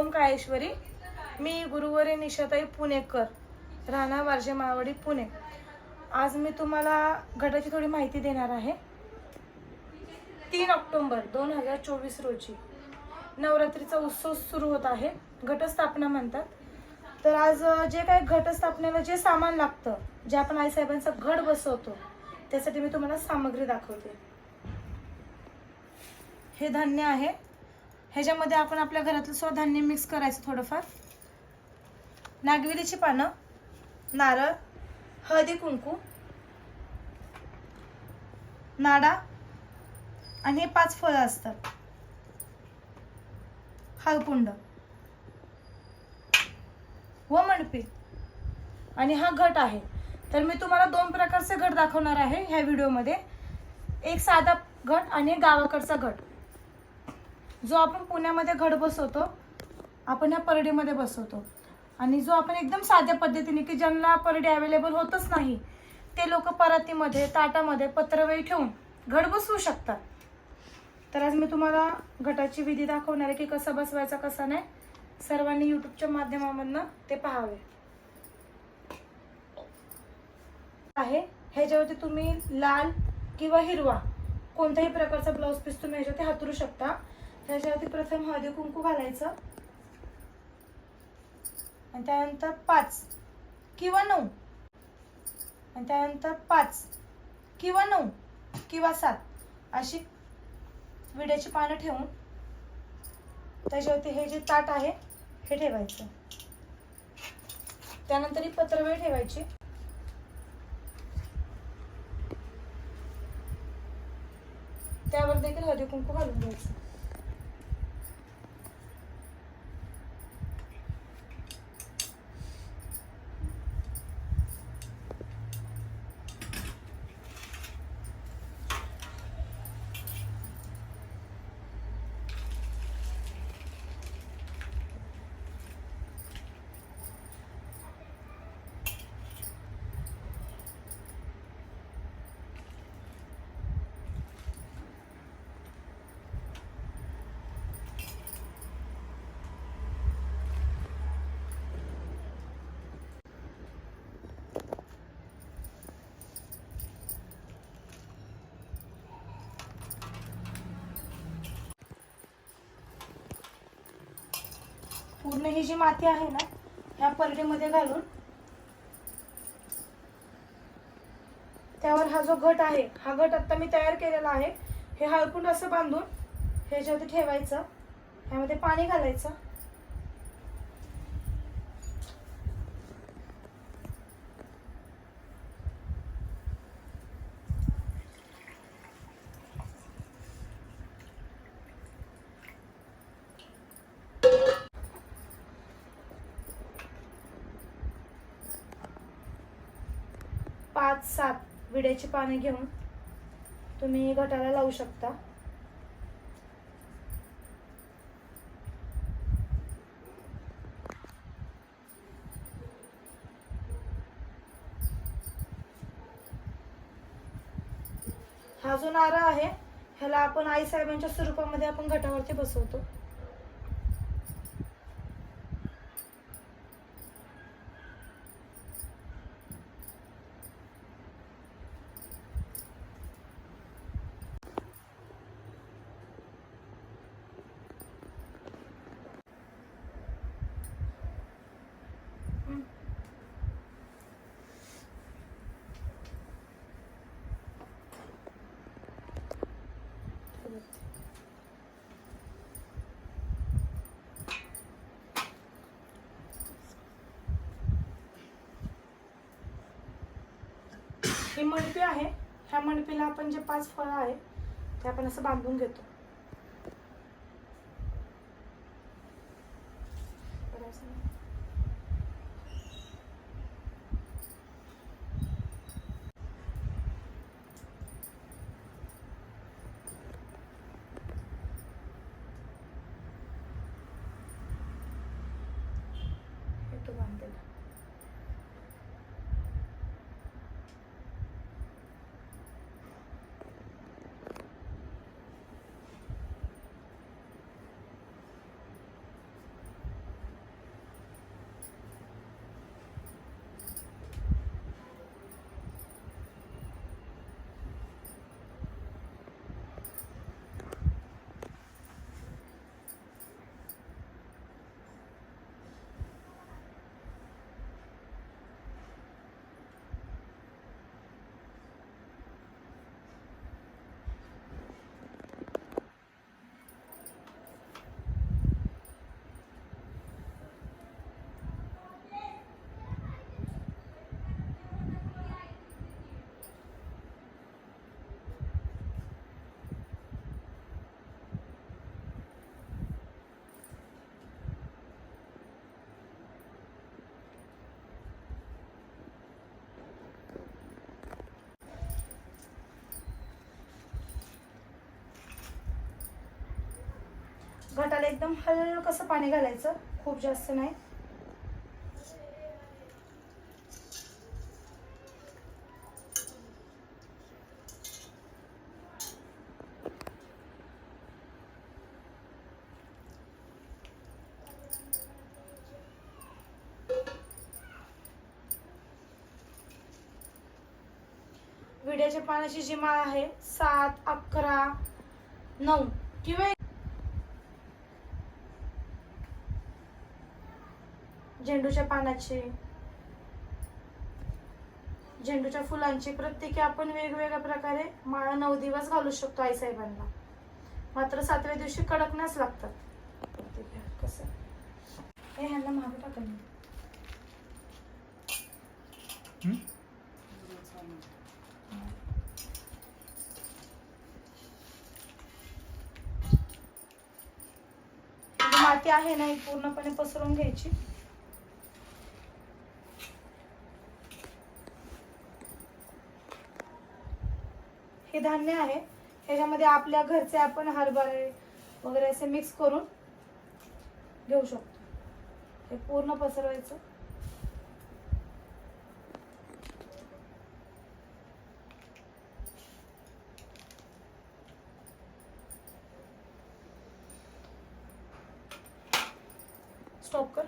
ओंकाळेश्वरी मी गुरुवारी निशाताई पुणेकर राहणार वारजे मावडी पुणे. आज मी तुम्हाला गटाची थोडी माहिती देणार आहे. तीन ऑक्टोंबर दोन हजार चोवीस रोजी नवरात्रीचा उत्सव सुरू होत आहे. घटस्थापना म्हणतात. तर आज जे काही घटस्थापनेला जे सामान लागतं जे आपण आईसाहेबांचा घट बसवतो त्यासाठी मी तुम्हाला सामग्री दाखवते. हे धान्य आहे. ह्याच्यामध्ये आपण आपल्या घरातलं सुद्धा धान्य मिक्स करायचं थोडंफार. नागविलीची पानं नारळ हळदी कुंकू नाडा आणि हे पाच फळं असतात. हालकुंड व मणपी. आणि हा घट आहे. तर मी तुम्हाला दोन प्रकारचे घट दाखवणार आहे ह्या व्हिडिओमध्ये एक साधा घट आणि गावाकडचा घट. जो आपण पुण्यामध्ये घड बसवतो आपण ह्या परडीमध्ये बसवतो. आणि जो आपण एकदम साध्या पद्धतीने की ज्यांना परडी अवेलेबल होतच नाही ते लोक परातीमध्ये ताटामध्ये पत्रवेळी ठेवून घट बसवू शकतात. तर आज मी तुम्हाला घटाची विधी दाखवणार आहे की कसा बसवायचा कसा नाही. सर्वांनी युट्यूबच्या माध्यमामधनं ते पाहावे. आहे. ह्याच्यावरती तुम्ही लाल किंवा हिरवा कोणत्याही प्रकारचा ब्लाऊज पीस तुम्ही ह्याच्यावरती हातरू शकता. त्याच्यावरती प्रथम हळदी कुंकू घालायचं. आणि त्यानंतर पाच किंवा नऊ. आणि त्यानंतर पाच किंवा नऊ किंवा सात अशी विड्याची पानं ठेवून त्याच्यावरती हे जे ताट आहे हे ठेवायचं. त्यानंतर ही पत्रवेळ ठेवायची. त्यावर देखील हळदी कुंकू घालून घ्यायचं. पूर्ण ही जी माती आहे ना ह्या परडीमध्ये घालून त्यावर हा जो घट आहे हा घट आत्ता मी तयार केलेला आहे हे हळकून असं बांधून ह्याच्यावरती ठेवायचं ह्यामध्ये पाणी घालायचं. पाच सात विड्याची पाने घेऊन तुम्ही गटाला लावू शकता. हा जो नारा आहे ह्याला आपण आई साहेबांच्या स्वरूपामध्ये आपण घटावरती बसवतो. ही मणपी आहे ह्या मणपीला आपण जे पाच फळं आहे ते आपण असं बांधून घेतो हे तो बांधलेला घाटाला एकदम हलकसं पाणी घालायचं खूप जास्त नाही. विड्याच्या पाण्याची जी माळ आहे सात अकरा नऊ किंवा झेंडूच्या पानाची झेंडूच्या फुलांची प्रत्येकी आपण वेगवेगळ्या प्रकारे माळा नऊ दिवस घालू शकतो आईसाहेबांना मात्र सातव्या दिवशी कडकण्यास लागतात कसं हे ह्यांना मागं टाकून दे. हं? जी माती आहे ना पूर्णपणे पसरवून घ्यायची हे धान्य आहे. ह्याच्यामध्ये आपल्या घरचे आपण हरभरे वगैरे असे मिक्स करून घेऊ शकतो. हे पूर्ण पसरवायचं. स्टॉप कर.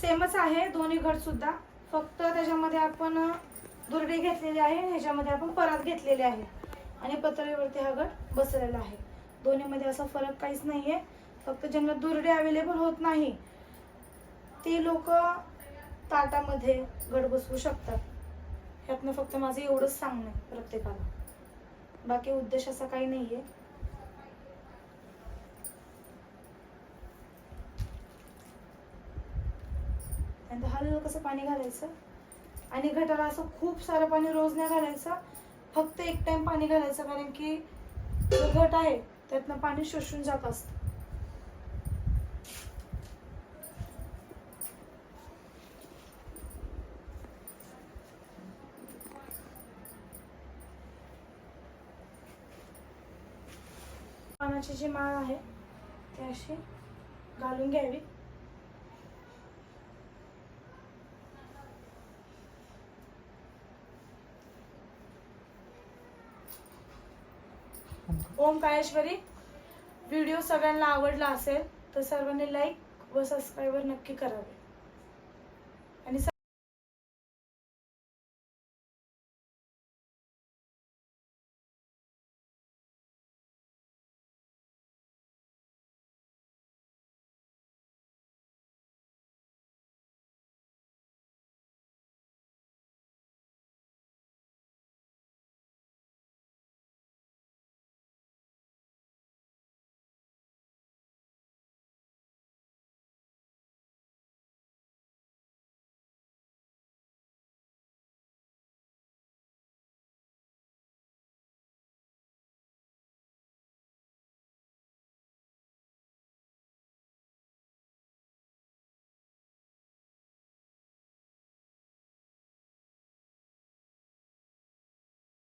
सेमच आहे दोन्ही घट सुद्धा. फक्त त्याच्यामध्ये आपण दुर्डे घेतलेले आहे ह्याच्यामध्ये आपण परत घेतलेले आहे. आणि पत्रावरती हा गट बसलेला आहे. दोन्हीमध्ये असा फरक काहीच नाहीये. फक्त ज्यांना दुर्डे अवेलेबल होत नाही ते लोक ताटामध्ये गड बसवू शकतात. ह्यातनं फक्त माझं एवढंच सांगणं आहे प्रत्येकाला. बाकी उद्देश असा काही नाही आहे दहा लिटर कसं पाणी घालायचं. आणि घटाला असं खूप सारं पाणी रोज नाही घालायचं. फक्त एक टाइम पाणी घालायचं कारण की जो घट आहे त्यातनं पाणी शोषून जात असतं. पानाची जी माळ आहे ती अशी घालून घ्यावी. ओम काळेश्वरी व्हिडिओ सगळ्यांना आवडला असेल तर सर्वांनी लाईक व सबस्क्राईबर नक्की करावे आणि